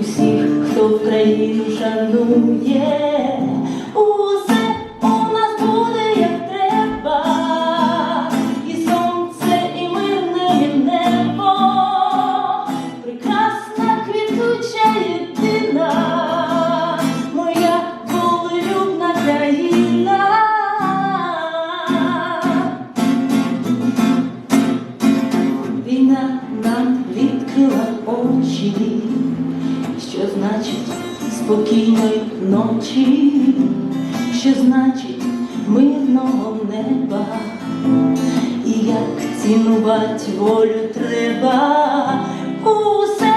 усіх, хто в країну шанує, усе у нас буде як треба, і сонце, і мирне небо, прекрасна квітуча єдина, моя волелюбна країна. Війна нам очі, що значить спокійної ночі, що значить мирного неба, і як цінувати волю треба, усе